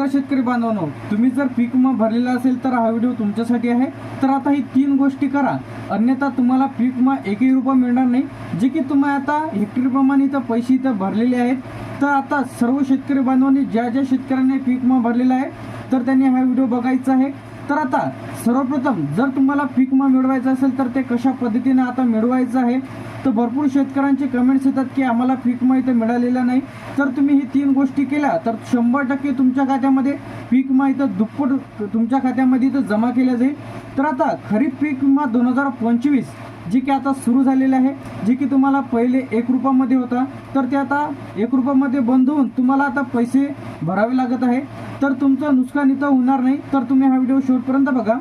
नमस्कार शेतकरी बांधवांनो? तुम्ही जर पीक विमा भरलेला असेल तर हा व्हिडिओ तुमच्यासाठी आहे. तर आता ही तीन गोष्टी करा. अन्यथा तुम्हाला पीक विमा एकही रुपया मिळणार नाही. जे की तुम्ही आता हेक्टरप्रमाणे इथं पैसे इथं भरलेले आहेत. तर आता सर्व शेतकरी बांधवांनी ज्या ज्या शेतकऱ्यांनी पीक विमा भरलेला आहे तर त्यांनी हा व्हिडिओ बघायचा आहे. तर आता सर्वप्रथम जर तुम्हाला पीक विमा मिळवायचा असेल तर ते कशा पद्धतीने आता मिळवायचं आहे तर भरपूर शेतकऱ्यांचे कमेंट्स येतात की आम्हाला पीक विमा इथं मिळालेला नाही. तर तुम्ही ही तीन गोष्टी केल्या तर शंभर टक्के तुमच्या खात्यामध्ये पीक विमा इथं दुप्पट तुमच्या खात्यामध्ये इथं जमा केल्या जाईल. तर आता खरीप पीक विमा दोन हजार पंचवीस जी की आता सुरू झालेलं आहे जे की तुम्हाला पहिले एक रुपयामध्ये होता तर ते आता एक रुपयामध्ये बंद होऊन तुम्हाला आता पैसे भरावे लागत आहे. तर तुमचं नुकसान इथं होणार नाही. तर तुम्ही हा व्हिडिओ शेवटपर्यंत बघा.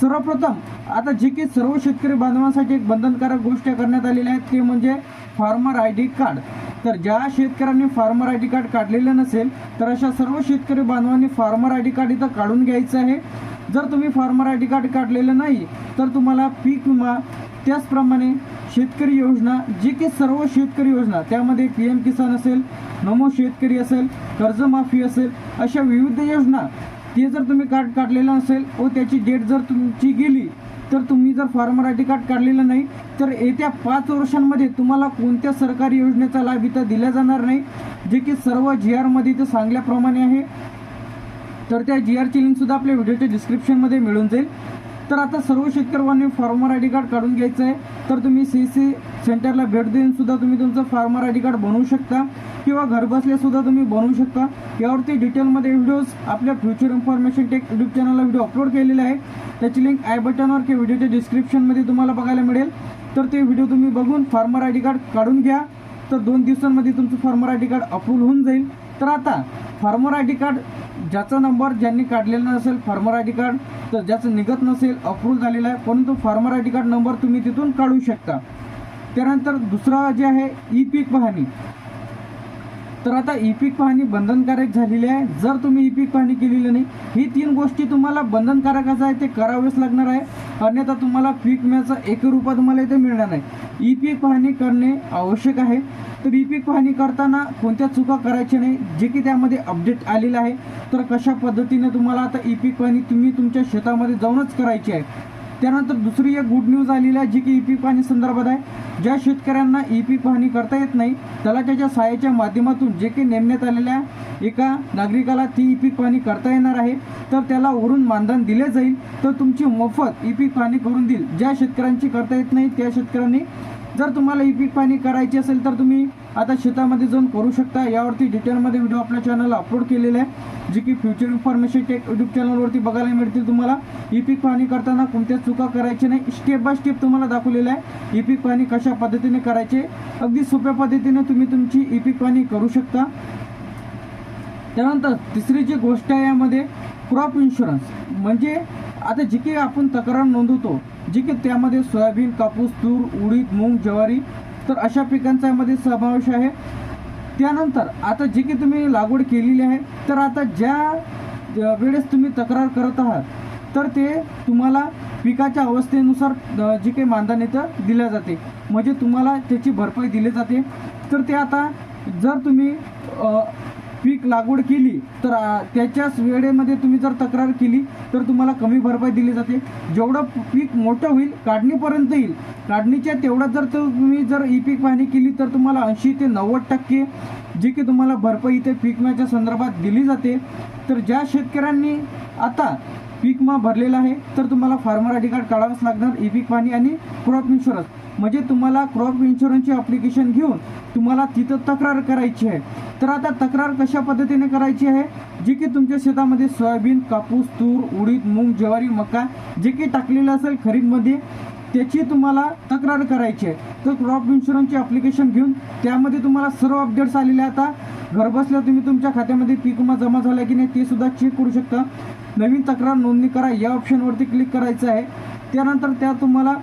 सर्वप्रथम आता जे की सर्व शेतकरी बांधवांसाठी एक बंधनकारक गोष्ट करण्यात आलेल्या आहेत ते म्हणजे फार्मर आय डी कार्ड. तर ज्या शेतकऱ्यांनी फार्मर आय डी कार्ड काढलेलं नसेल तर अशा सर्व शेतकरी बांधवांनी फार्मर आय डी कार्ड इथं काढून घ्यायचं आहे. जर तुम्ही फार्मर आय डी कार्ड काढलेलं नाही तर तुम्हाला पीक विमा त्याचप्रमाणे शेतकरी योजना जी की सर्व शेतकरी योजना त्यामध्ये पी एम किसान असेल नमो शेतकरी असेल कर्जमाफी असेल अशा विविध योजना ते जर तुम्ही कार्ड काढलेलं असेल व त्याची डेट जर तुमची गेली तर तुम्ही जर फार्मर आय डी कार्ड काढलेलं नाही तर येत्या पाच वर्षांमध्ये तुम्हाला कोणत्या सरकारी योजनेचा लाभ इथं दिला जाणार नाही जे की सर्व जी आरमध्ये इथं सांगल्याप्रमाणे आहे. तर त्या जी आरची लिंकसुद्धा आपल्या व्हिडिओच्या डिस्क्रिप्शनमध्ये मिळून जाईल. तर आता सर्व शेतकऱ्यांनी फार्मर आय डी कार्ड काढून घ्यायचं आहे तर तुम्ही सी सी सेंटरला भेट देऊन सुद्धा तुम्ही तुमचं फार्मर आय डी कार्ड बनवू शकता. किंवा घरबसल्यासुद्धा तुम्ही बनवू शकता. यावरती डिटेलमध्ये व्हिडिओज आपल्या फ्युचर इन्फॉर्मेशन टेक यूट्यूब चॅनलला व्हिडिओ अपलोड केलेले आहे. त्याची लिंक आय बटनवर किंवा व्हिडिओच्या डिस्क्रिप्शनमध्ये तुम्हाला बघायला मिळेल. तर ते व्हिडिओ तुम्ही बघून फार्मर आय डी कार्ड काढून घ्या. तर दोन दिवसांमध्ये तुमचं farmer I D card approve होऊन जाईल. तर आता फार्मर आय डी कार्ड ज्याचा नंबर ज्यांनी काढलेला नसेल फार्मर आय डी कार्ड तर ज्याचं निघत नसेल अप्रूव्ह झालेला आहे परंतु farmer I D card number तुम्ही तिथून काढू शकता. त्यानंतर दुसरा जे आहे ई पीक पाहणी तर आता ई पीक पाहणी बंधनकारक झालेली आहे. जर तुम्ही ई पीक पाहणी केलेली नाही ही तीन गोष्टी तुम्हाला बंधनकारकच आहे ते करावेच लागणार आहे. अन्यथा तुम्हाला पीक विम्याचा एक रुपया तुम्हाला इथे मिळणार नाही. ई पीक पाहणी करणे आवश्यक आहे. तर ई पीक पाहणी करताना कोणत्या चुका करायच्या नाही जे की त्यामध्ये अपडेट आलेलं आहे तर कशा पद्धतीने तुम्हाला आता ई पीक पाहणी तुम्ही तुमच्या शेतामध्ये जाऊनच करायची आहे त्यानंतर दुसरी एक गुड न्यूज आलेली आहे जी की ई पीक पाहणी संदर्भात आहे. ज्या शेतकऱ्यांना ई पीक पाहणी करता येत नाही त्याला त्याच्या सहाय्याच्या माध्यमातून जे की नेमण्यात आलेल्या एका नागरिकाला ती ई पीक पाहणी करता येणार आहे. तर त्याला वरून मानधन दिले जाईल. तर तुमची मोफत ई पीक पाहणी करून देईल. ज्या शेतकऱ्यांची करता येत नाही त्या शेतकऱ्यांनी जर तुम्हाला ई पीक पाणी करायची असेल तर तुम्ही आता शेतामध्ये जाऊन करू शकता. यावरती डिटेलमध्ये व्हिडिओ आपल्या चॅनलला अपलोड केलेला आहे. जे की फ्युचर इन्फॉर्मेशन टेक यूट्यूब चॅनलवरती बघायला मिळतील तुम्हाला. ई पीक पाणी करताना कोणत्या चुका करायच्या नाही स्टेप बाय स्टेप तुम्हाला दाखवलेलं आहे. ई पीक पाणी कशा पद्धतीने करायचे अगदी सोप्या पद्धतीने तुम्ही तुमची ई पीक पाणी करू शकता. त्यानंतर तिसरी जी गोष्ट आहे यामध्ये क्रॉप इन्शुरन्स म्हणजे आता जी की आपण तक्रार नोंदवतो जे की त्यामध्ये सोयाबीन कापूस तूर उडीद मूग ज्वारी तर अशा पिकांचा यामध्ये समावेश आहे. त्यानंतर आता जे की तुम्ही लागवड केलेली आहे तर आता ज्या वेळेस तुम्ही तक्रार करत आहात तर ते तुम्हाला पिकाच्या अवस्थेनुसार जे काही मानधन येतं दिल्या जाते. म्हणजे तुम्हाला त्याची भरपाई दिली जाते. तर ते आता जर तुम्ही पीक लागवड केली तर त्याच्याच वेळेमध्ये तुम्ही जर तक्रार केली तर तुम्हाला कमी भरपाई दिली जाते. जेवढं पीक मोठं होईल काढणीपर्यंत येईल. काढणीच्या तेवढ्यात जर तुम्ही जर ई पीक पाहणी केली तर तुम्हाला ऐंशी ते नव्वद टक्के जी की तुम्हाला भरपाई इथे पीक विम्याच्या संदर्भात दिली जाते. तर ज्या शेतकऱ्यांनी आता पीक विमा भरलेला आहे तर तुम्हाला फार्मर आय डी कार्ड काढावंच लागणार ई पीक पाणी आणि क्रॉप इन्शुरन्स म्हणजे तुम्हाला क्रॉप इन्शुरन्सची अप्लिकेशन घेऊन तुम्हाला तिथं तक्रार करायची आहे. तर आता तक्रार कशा पद्धतीने करायची आहे? जी की तुमच्या शेतामध्ये सोयाबीन कापूस तूर उडीद मूग ज्वारी मका जे की टाकलेलं असेल खरीपमध्ये त्याची तुम्हाला तक्रार करायची आहे. तर क्रॉप इन्शुरन्सची अप्लिकेशन घेऊन त्यामध्ये तुम्हाला सर्व अपडेट्स आलेले आता. घरबसल्या तुम्ही तुमच्या खात्यामध्ये पीक विमा जमा झाला की नाही ते सुद्धा चेक करू शकता. नवीन तक्रार नोंदणी करा या ऑप्शनवरती क्लिक करायचं आहे. त्यानंतर त्या तुम्हाला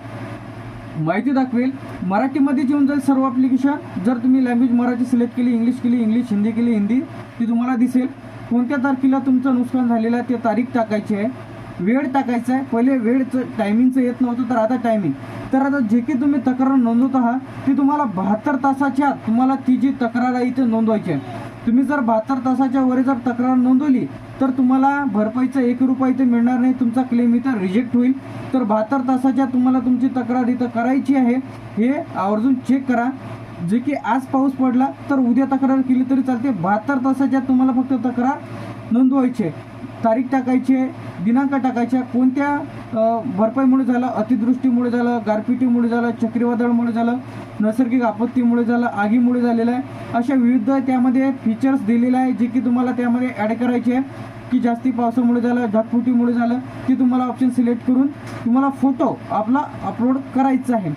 माहिती दाखवेल. मराठीमध्ये येऊन जाईल सर्व ॲप्लिकेशन जर तुम्ही लँग्वेज मराठी सिलेक्ट केली इंग्लिश केली इंग्लिश हिंदी केली हिंदी ती तुम्हाला दिसेल. कोणत्या तारखेला तुमचं नुकसान झालेलं आहे ते तारीख टाकायची आहे. वेळ टाकायचा आहे. पहिले वेळचं टायमिंगचं येत नव्हतं तर आता टायमिंग तर आता जे की तुम्ही तक्रार नोंदवत आहात ती तुम्हाला बहात्तर तासाच्या तुम्हाला ती जी तक्रार आहे ती नोंदवायची आहे. तुम्ही जर बहात्तर तासाच्या वर जर तक्रार नोंदवली तर तुम्हाला भरपाईचा एक रुपया इथे मिळणार नाही तुमचा क्लेम इथं रिजेक्ट होईल. तर बहात्तर तासाच्या तुम्हाला तुमची तक्रार इथं करायची आहे. हे आवर्जून चेक करा. जे की आज पाऊस पडला तर उद्या तक्रार केली तरी चालते. बहात्तर तासाच्या तुम्हाला फक्त तक्रार नोंदवायचे तारीख टाकायची आहे दिनांक टाकायच्या कोणत्या भरपाईमुळे झालं अतिवृष्टीमुळे झालं गारपिटीमुळे झालं चक्रीवादळामुळे झालं नैसर्गिक आपत्तीमुळे झालं आगीमुळे झालेलं आहे अशा विविध त्यामध्ये फीचर्स दिलेले आहे जे की तुम्हाला त्यामध्ये ॲड करायचे आहे की जास्ती पावसामुळे झालं ढगफुटीमुळे झालं की तुम्हाला ऑप्शन सिलेक्ट करून तुम्हाला फोटो आपला अपलोड करायचा आहे.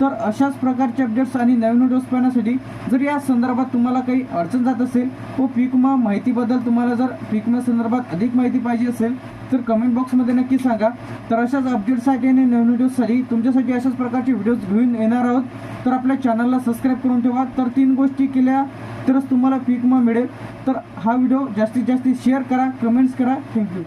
तर अशाच प्रकारचे अपडेट्स आणि नवीन व्हिडिओज पाहण्यासाठी जर या संदर्भात तुम्हाला काही अडचण जात असेल व पीक विमा माहितीबद्दल तुम्हाला जर पीक विमा संदर्भात अधिक माहिती पाहिजे असेल तर कमेंट बॉक्समध्ये नक्की सांगा. तर अशाच अपडेट्ससाठी आणि नवीन व्हिडिओजसाठी तुमच्यासाठी अशाच प्रकारचे व्हिडिओज घेऊन येणार आहोत. तर आपल्या चॅनलला सबस्क्राईब करून ठेवा. तर तीन गोष्टी केल्या तरच तुम्हाला पीक विमा मिळेल. तर हा व्हिडिओ जास्तीत जास्त शेअर करा कमेंट्स करा. थँक्यू